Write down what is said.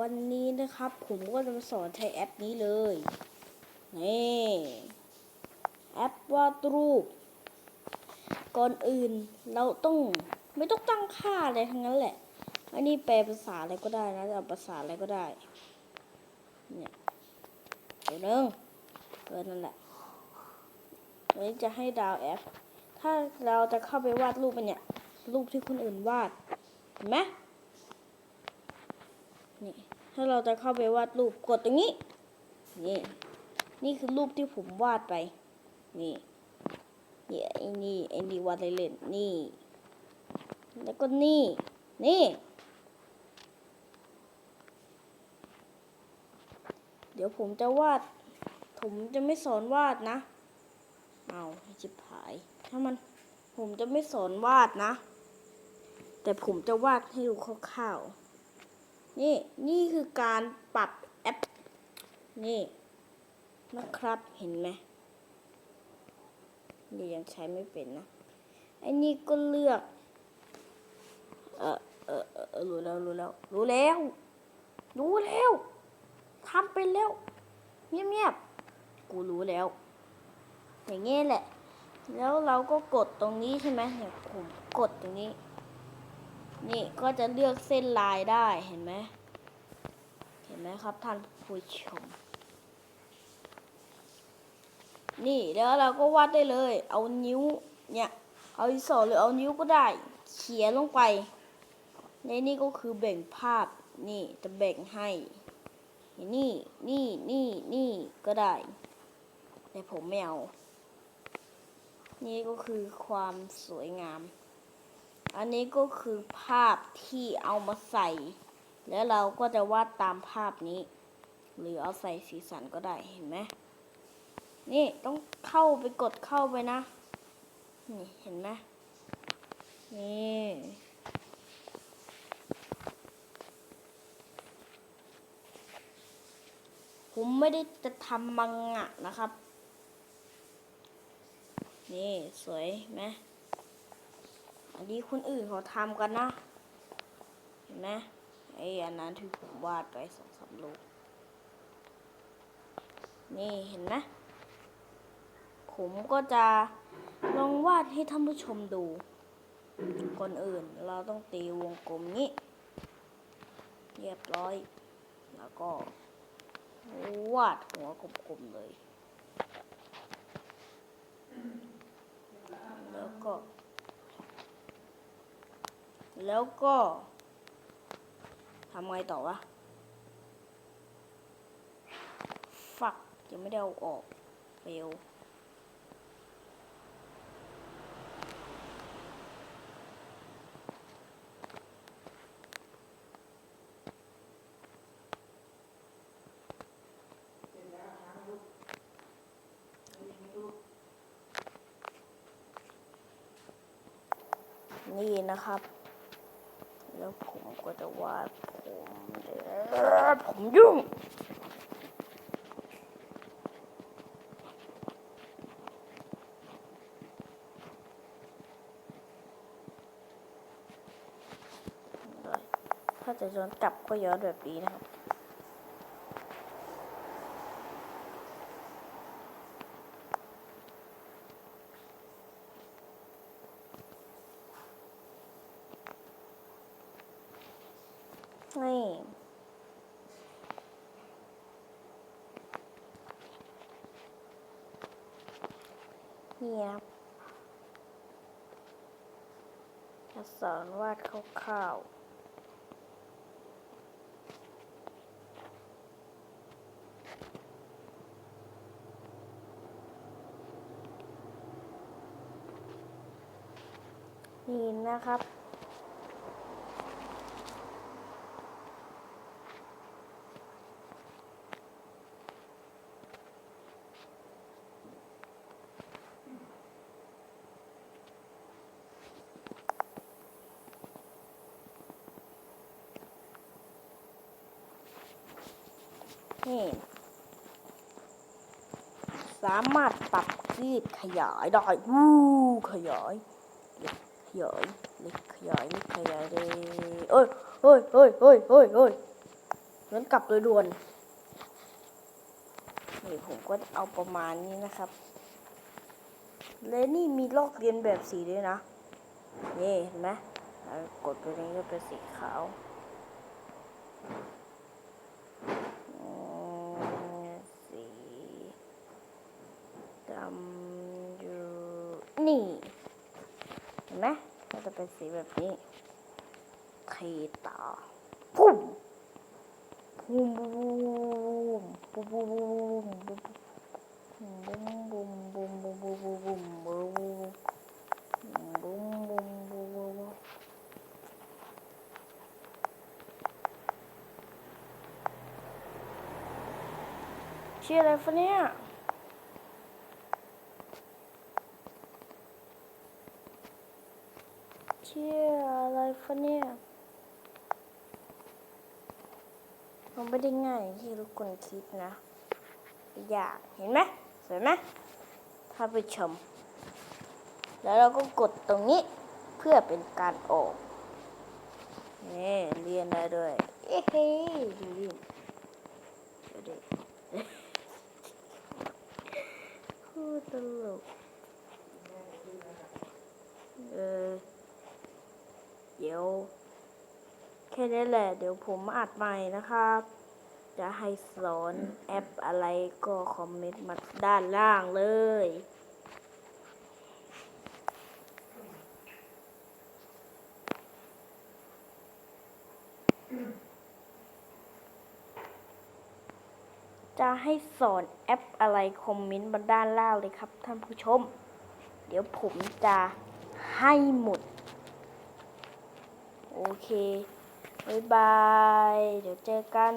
วันนี้นะครับ ผมก็จะมาสอนใช้แอปนี้เลย นี่แอปวาดรูป ก่อนอื่นเราต้องไม่ต้องตั้งค่าอะไรทั้งนั้นแหละ อันนี้แปลภาษาอะไรก็ได้นะจะเอาภาษาอะไรก็ได้ เนี่ยเดี๋ยวนึงเออนั่นแหละวันนี้จะให้ดาวแอป ถ้าเราจะเข้าไปวาดรูปมันเนี่ย รูปที่คนอื่นวาด เห็นไหม นี่ถ้าเราจะเข้าไปวาดรูปกดตรงนี้ นี่ นี่คือรูปที่ผมวาดไป นี่นี่ไอ้นี่ไอ้นี่วาดเล่นๆนี่ แล้วก็นี่ นี่ เดี๋ยวผมจะวาด ผมจะไม่สอนวาดนะ เอาจิบหาย ถ้ามัน ผมจะไม่สอนวาดนะ แต่ผมจะวาดให้ดูคร่าวๆ นี่นี่คือการปรับแอป นี่นะครับเห็นไหมนี่ยังใช้ไม่เป็นนะไอ้นี่ก็เลือก เออเออเออเออรู้แล้วรู้แล้ว รู้แล้ว รู้แล้วทำเป็นแล้ว เงียบๆ กูรู้แล้ว อย่างเงี้แหละ แล้วเราก็กดตรงนี้ใช่ไหมเนี่ยผมกดตรงนี้ นี่ก็จะเลือกเส้นลายได้เห็นไหมเห็นไหมครับท่านผู้ชม นี่แล้วเราก็วาดได้เลย เอานิ้วเนี่ย เอาดินสอหรือเอานิ้วก็ได้ เขียนลงไป ในนี่ก็คือแบ่งภาพนี่จะแบ่งให้ นี่นี่นี่นี่ก็ได้แต่ผมไม่เอา นี่ก็คือความสวยงาม อันนี้ก็คือภาพที่เอามาใส่ แล้วเราก็จะวาดตามภาพนี้ หรือเอาใส่สีสันก็ได้เห็นไหมนี่ต้องเข้าไปกดเข้าไปนะ นี่เห็นไหมนี่ผมไม่ได้จะทำมังงะนะครับ นี่สวยไหม อันนี้คนอื่นเขาทำกันนะ เห็นไหมไอ้อันนั้นที่ผมวาดไปสองสามรูปนี่เห็นไหมผมก็จะลองวาดให้ท่านผู้ชมดู ก่อนอื่นเราต้องตีวงกลมนี้ เรียบร้อย แล้วก็ วาดหัวกลมๆเลย แล้วก็ แล้วก็ทำไงต่อวะ ฝักยังไม่ได้เอาออกเร็วนี่นะครับ แล้วผมก็จะวาดผมเดี๋ยวผมยุ่งถ้าจะย้อนกลับก็ย้อนแบบนี้นะครับ นี่นี่ครับจะสอนวาดคร่าวๆนี่นะครับ นี่ สามารถปรับคีบขยายได้วู้ขยายเล็กขยายเล็กขยายเล็กขยายเลยเอ้ยเฮ้ยเฮ้ยเฮ้ยเฮ้ยเฮ้ยงั้นกลับโดยด่วนนี่ผมก็เอาประมาณนี้นะครับ และนี่มีลอกเรียนแบบสีด้วยนะ นี่เห็นไหมกดไปตรงนี้ก็เป็นสีขาวอืมสีดำอยู่ นี่ เห็นไหมก็จะเป็นสีแบบนี้เทตาพุ่มพุ่มบุ้มบุ้มบุ้มบุ้มบุ้มบุ้มบุ้มบุ้มบุ้มบุ้มบุ้มบุ้มบุ้มบุ้มบุ้มบุ้มบุ้มบุ้มบุ้มชื่ออะไรฟะเนี่ย เชื่อ คะไรฟะเนี่ย มันไม่ได้ง่ายที่ทุกคนคิดนะ อยากเห็นไหมสวยไหมท่านผู้ชม แล้วเราก็กดตรงนี้เพื่อเป็นการออกนี่เรียนได้ด้วย เอ้เฮ้ดูดิดิ โคตรตลกเออ เดี๋ยว แค่นี้แหละ เดี๋ยวผมอัดใหม่นะครับ จะให้สอนแอปอะไรก็คอมเมนต์มาด้านล่างเลยจะให้สอนแอปอะไรคอมเมนต์มาด้านล่างเลยครับท่านผู้ชม เดี๋ยวผมจะให้หมด โอเค บ๊ายบาย เดี๋ยวเจอกัน